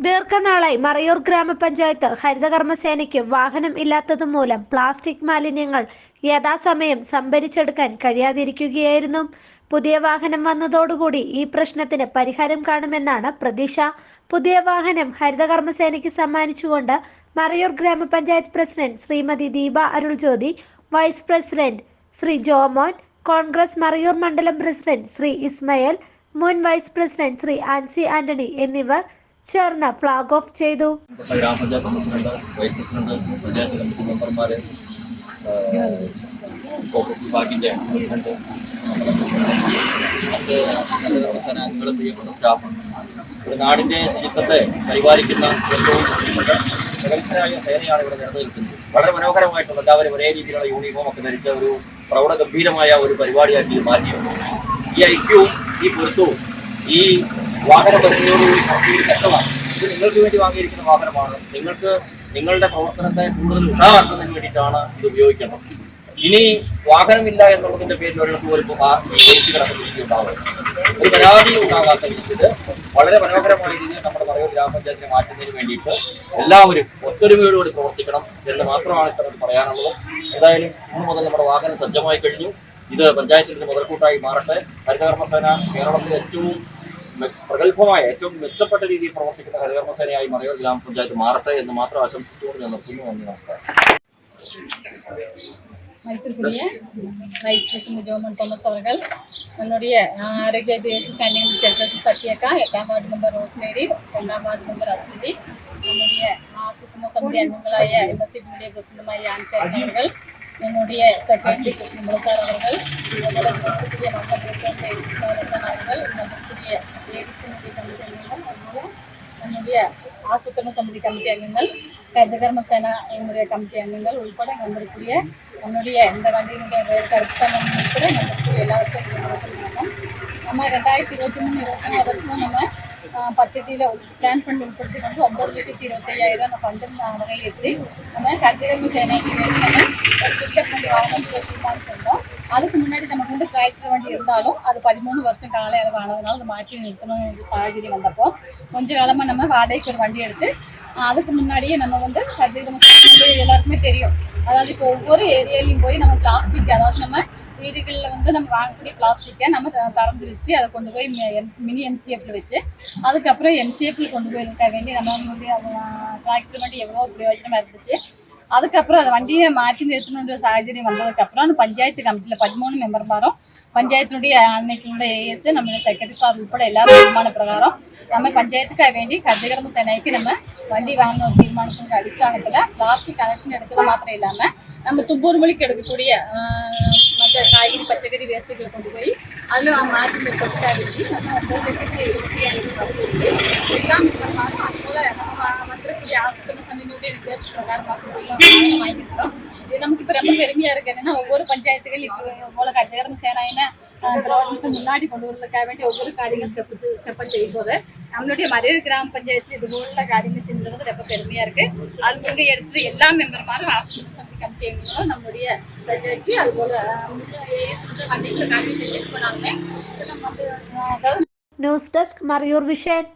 ദീർഘനാളായി മറയൂർ ഗ്രാമപഞ്ചായത്ത് ഹരിതകർമ്മസേനയ്ക്ക് വാഹനം ഇല്ലാത്തത് മൂലം പ്ലാസ്റ്റിക് മാലിന്യങ്ങൾ യഥാസമയം സംഭരിച്ചെടുക്കാൻ കഴിയാതിരിക്കുകയായിരുന്നു. പുതിയ വാഹനം വന്നതോടുകൂടി ഈ പ്രശ്നത്തിന് പരിഹാരം കാണുമെന്നാണ് പ്രതീക്ഷ. പുതിയ വാഹനം ഹരിതകർമ്മസേനയ്ക്ക് സമ്മാനിച്ചുകൊണ്ട് മറയൂർ ഗ്രാമപഞ്ചായത്ത് president Shrimati Deepa Aruljyothi vice president Shri Jomon Congress Marayoor മണ്ഡലം പ്രസിഡന്റ് ശ്രീ ഇസ്മയിൽ മുൻ വൈസ് പ്രസിഡന്റ് ശ്രീ ആൻസി ആന്റണി എന്നിവർ ചേർന്ന് ഫ്ലാഗ് ഓഫ് ചെയ്തു. വൈസ് പ്രസിഡന്റ് ഒരു നാടിന്റെ ശുചിത്വത്തെ പരിപാലിക്കുന്ന സേനയാണ് ഇവിടെ വളരെ മനോഹരമായിട്ടുള്ള എല്ലാവരും ഒരേ രീതിയിലുള്ള യൂണിഫോം ഒക്കെ ധരിച്ച ഒരു പ്രൗഢഗംഭീരമായ ഒരു പരിപാടിയായിട്ട് ഇത് മാറ്റിയിട്ടുണ്ട്. ഈ ഐക്യവും ഈ പൊരുത്തവും ഈ വാഹന പരിധിയോടുകൂടി നടത്തിയൊരു ശക്തമാണ് ഇത് നിങ്ങൾക്ക് വേണ്ടി വാങ്ങിയിരിക്കുന്ന വാഹനമാണ്. നിങ്ങൾക്ക് നിങ്ങളുടെ പ്രവർത്തനത്തെ കൂടുതൽ ഉഷാറാക്കുന്നതിന് വേണ്ടിയിട്ടാണ് ഇത് ഉപയോഗിക്കേണ്ടത്. ഇനി വാഹനമില്ല എന്നുള്ളതിന്റെ പേരിൽ ഒരിടത്ത് വരുമ്പോൾ ആ വേസ്റ്റ് കിടക്കുന്ന ഒരു പരാതി ഉണ്ടാകാത്ത രീതിയിൽ വളരെ മനോഹരമായ രീതിയിൽ നമ്മുടെ പറയൂർ ഗ്രാമപഞ്ചായത്തിനെ മാറ്റുന്നതിന് വേണ്ടിയിട്ട് എല്ലാവരും ഒത്തൊരുമയോടുകൂടി പ്രവർത്തിക്കണം എന്ന് മാത്രമാണ് ഇത്തരത്തിൽ പറയാനുള്ളത്. എന്തായാലും ഇന്ന് മുതൽ നമ്മുടെ വാഹനം സജ്ജമായി കഴിഞ്ഞു. ഇത് പഞ്ചായത്തിന്റെ മുതൽക്കൂട്ടായി മാറട്ടെ. ഹരിതകർമ്മസേന കേരളത്തിലെ ഏറ്റവും പ്രഗത്ഭമായ ഏറ്റവും മെച്ചപ്പെട്ട രീതിയിൽ പ്രവർത്തിക്കുന്ന ഹരിതകർമ്മസേനയായി മറയൂർ ഗ്രാമപഞ്ചായത്ത് മാറട്ടെ എന്ന് മാത്രം ആശംസിച്ചുകൊണ്ട് ഞാൻ നിർത്തുന്നു നന്ദി നമസ്കാരം மதிப்பிற்குரிய வைஸ் பிரசிடண்ட் ஜோமன் தோமஸ் அவர்கள் என்னுடைய ஆரோக்கிய ஸ்டாண்டிங் செல்வசி சத்யக்கா எட்டாம் வார்டு மெம்பர் ரோஸ்மேரி ஒன்றாம் வார்டு மெம்பர் அஸ்வதி நம்முடைய சுத்தம சமிதி அங்கங்களாய எம்எஸ்சிபியுடைய பிரசிடமாய ஆன்சர் அவர்கள் என்னுடைய செக்ரட்டரி கிருஷ்ண அவர்கள் அதேபோல மக்கள் பிரசிடண்ட் அவர்கள் மதிப்பிற்குரிய ஏடிசியினுடைய கமிட்டி அங்கங்கள் அதுபோல நம்முடைய சமிதி கமிட்டி அங்கங்கள் ஹரிதகர்ம சேனா என்னுடைய கமிட்டி அங்கங்கள் உள்பட இங்க வந்திருக்கூடிய என்னுடைய இந்த வண்டியினுடைய கருத்தம் உட்பட இங்க வந்திருக்கூடிய எல்லாருக்கும் நம்ம ரெண்டாயிரத்தி இருபத்தி மூணு இருபத்தி நாலு வருஷம் நம்ம பദ്ധதியில் பிளான் பண்ணி உட்படுத்தி வந்து ஒன்பது லட்சத்தி இருபத்தையாயிரம் நம்ம ஃபண்டு நிறைவேற்றி நம்ம ஹரிதகர்ம சேனைக்கு வேண்டி நம்ம ஒரு பிக்சர் பண்ணி வாங்கணும்னு தீர்மானிச்சிருந்தோம் அதுக்கு முன்னாடி நமக்கு வந்து டிராக்டர் வண்டி இருந்தாலும் அது பதிமூணு வருஷம் கால அளவு ஆனதுனால அதை மாற்றி நிறுத்தணும் ஒரு சாகரியம் வந்தப்போ கொஞ்ச காலமாக நம்ம வாடகைக்கு ஒரு வண்டி எடுத்து அதுக்கு முன்னாடியே நம்ம வந்து கட்டிட எல்லாருக்குமே தெரியும். அதாவது இப்போ ஒவ்வொரு ஏரியாலையும் போய் நம்ம பிளாஸ்டிக் அதாவது நம்ம வீடுகளில் வந்து நம்ம வாங்கக்கூடிய பிளாஸ்டிக்கை நம்ம த- திறந்து வச்சு அதை கொண்டு போய் மினி எம்சிஎஃப்ல வச்சு அதுக்கப்புறம் எம்சிஎஃப்ல கொண்டு போய் இருக்க வேண்டி நம்ம வந்து டிராக்டர் வண்டி எவ்வளோ பிரயோஜனமாக இருந்துச்சு. அதுக்கப்புறம் അത് വണ്ടിയെ മാറ്റി നിർത്തുന്ന ഒരു സാഹചര്യം വന്നതുക്കപ്പുറമാണ് പഞ്ചായത്ത് കമ്മിറ്റിയിലെ പതിമൂന്ന് മെമ്പർമാരും പഞ്ചായത്തിനുടെ അന്നേക്കുള്ള എ എസ് നമ്മുടെ സെക്രട്ടറി സാർ ഉൾപ്പെടെ എല്ലാ തീരുമാനപ്രകാരം നമ്മൾ പഞ്ചായത്തുക്കായി വേണ്ടി ഹരിതകർമ്മ സേനയ്ക്ക് നമ്മൾ വണ്ടി വാങ്ങുന്ന തീരുമാനത്തിന്റെ അടിസ്ഥാനത്തിൽ പ്ലാസ്റ്റിക് കണക്ഷൻ എടുക്കുക മാത്രമേ ഇല്ലാമ நம்ம தும்பூர் மொழிக்கு எடுக்கக்கூடிய மற்ற காய்கறி பச்சைக்கறி வேஸ்ட்டுகளை கொண்டு போய் அதில் மாற்றி நிறுத்தப்பட்டா இருக்கு நம்ம எல்லாம் போல இப்போ ரொம்ப பெருமையாக இருக்கு. என்னன்னா ஒவ்வொரு பஞ்சாயத்துகள் இப்போ மூலக்காய் நேரம் சேனாயினா முன்னாடி கொண்டு வரதுக்காக வேண்டிய ஒவ்வொரு காரியங்கள் ஸ்டெப் ஸ்டெப்பாக செய்யும்போது நம்மளுடைய மறைவு கிராம பஞ்சாயத்து இது போல காரியங்கள் செஞ்சது ரொம்ப பெருமையா இருக்கு. அது முன்கை எடுத்து எல்லா மெம்பருமாரும் ஆஸ்பத்திரி சந்தை கமிட்டி எங்களும் நம்மளுடைய பஞ்சாயத்து அது போல் கண்டிப்பாக செஞ்சு போனாலுமே நியூஸ் டெஸ்க் மறையூர் விஷன்.